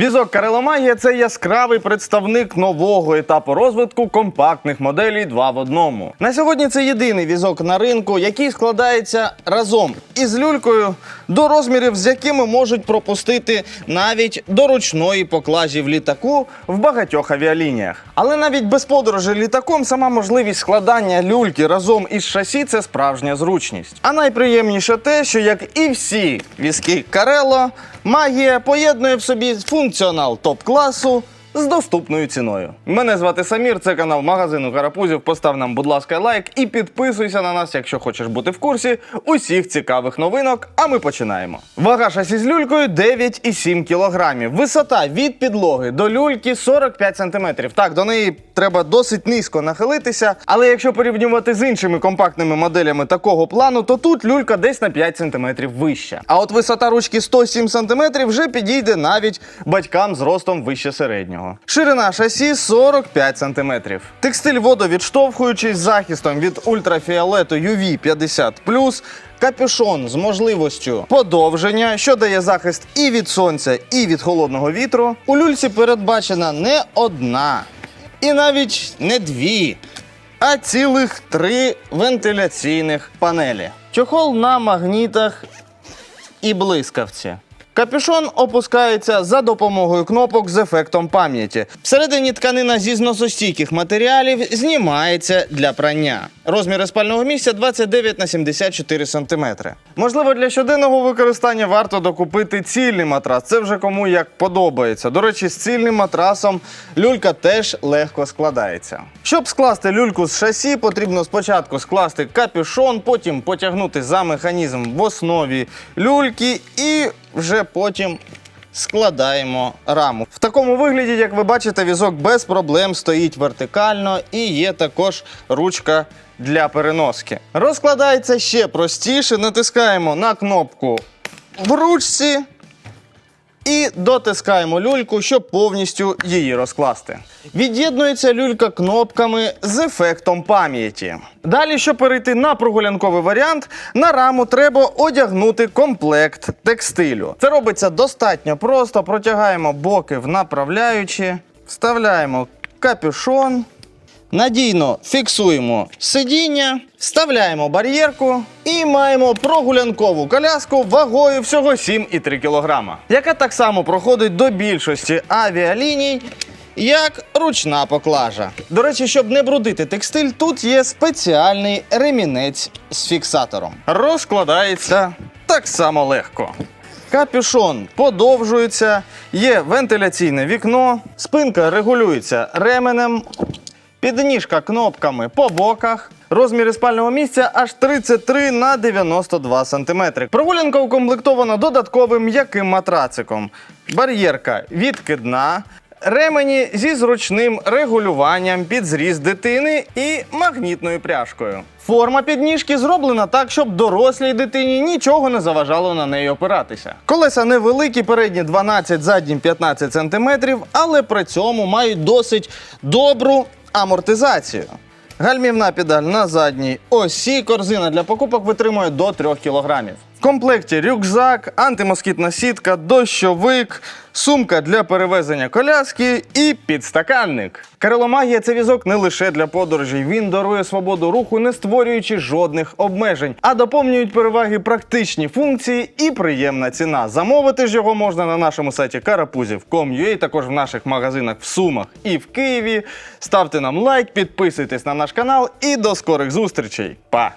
Візок Кареломагія це яскравий представник нового етапу розвитку компактних моделей 2 в одному. На сьогодні це єдиний візок на ринку, який складається разом із люлькою до розмірів, з якими можуть пропустити навіть до ручної поклажі в літаку в багатьох авіалініях. Але навіть без подорожі літаком сама можливість складання люльки разом із шасі це справжня зручність. А найприємніше те, що як і всі візки Карело, магія поєднує в собі функціонал топ-класу з доступною ціною. Мене звати Самір, це канал магазину Карапузів. Постав нам, будь ласка, лайк і підписуйся на нас, якщо хочеш бути в курсі усіх цікавих новинок. А ми починаємо. Вага шасі з люлькою 9,7 кг. Висота від підлоги до люльки 45 см. Так, до неї треба досить низько нахилитися. Але якщо порівнювати з іншими компактними моделями такого плану, то тут люлька десь на 5 см вища. А от висота ручки 107 см вже підійде навіть батькам з ростом вище середнього. Ширина шасі 45 см. Текстиль водовідштовхуючий з захистом від ультрафіолету UV 50 Капюшон з можливістю подовження, що дає захист і від сонця, і від холодного вітру. У люльці передбачена не одна, і навіть не дві, а цілих три вентиляційних панелі. Чохол на магнітах і блискавці. Капюшон опускається за допомогою кнопок з ефектом пам'яті. Всередині тканина зі зносостійких матеріалів знімається для прання. Розміри спального місця 29 на 74 см. Можливо, для щоденного використання варто докупити цільний матрас. Це вже кому як подобається. До речі, з цільним матрасом люлька теж легко складається. Щоб скласти люльку з шасі, потрібно спочатку скласти капюшон, потім потягнути за механізм в основі люльки і вже потім складаємо раму. В такому вигляді, як ви бачите, візок без проблем стоїть вертикально і є також ручка для переноски. Розкладається ще простіше. Натискаємо на кнопку в ручці і дотискаємо люльку, щоб повністю її розкласти. Від'єднується люлька кнопками з ефектом пам'яті. Далі, щоб перейти на прогулянковий варіант, на раму треба одягнути комплект текстилю. Це робиться достатньо просто. Протягаємо боки в направляючі, вставляємо капюшон. Надійно фіксуємо сидіння, вставляємо бар'єрку і маємо прогулянкову коляску вагою всього 7,3 кг, яка так само проходить до більшості авіаліній. Як ручна поклажа. До речі, щоб не брудити текстиль, тут є спеціальний ремінець з фіксатором. Розкладається так само легко. Капюшон подовжується, є вентиляційне вікно, спинка регулюється ременем, Підніжка кнопками по боках. Розміри спального місця аж 33 на 92 см. Прогулянка укомплектована додатковим м'яким матрациком. Бар'єрка відкидна. Ремені зі зручним регулюванням під зріз дитини і магнітною пряжкою. Форма підніжки зроблена так, щоб дорослій дитині нічого не заважало на неї опиратися. Колеса невеликі, передні 12, задні 15 см, але при цьому мають досить добру амортизацію. Гальмівна педаль на задній осі, корзина для покупок витримує до 3 кг. Комплекті рюкзак, антимоскітна сітка, дощовик, сумка для перевезення коляски і підстаканник. Кареломагія це візок не лише для подорожей. Він дарує свободу руху, не створюючи жодних обмежень, а доповнюють переваги практичні функції і приємна ціна. Замовити ж його можна на нашому сайті karapuzів.com.ua, також в наших магазинах в Сумах і в Києві. Ставте нам лайк, підписуйтесь на наш канал і до скорих зустрічей. Па!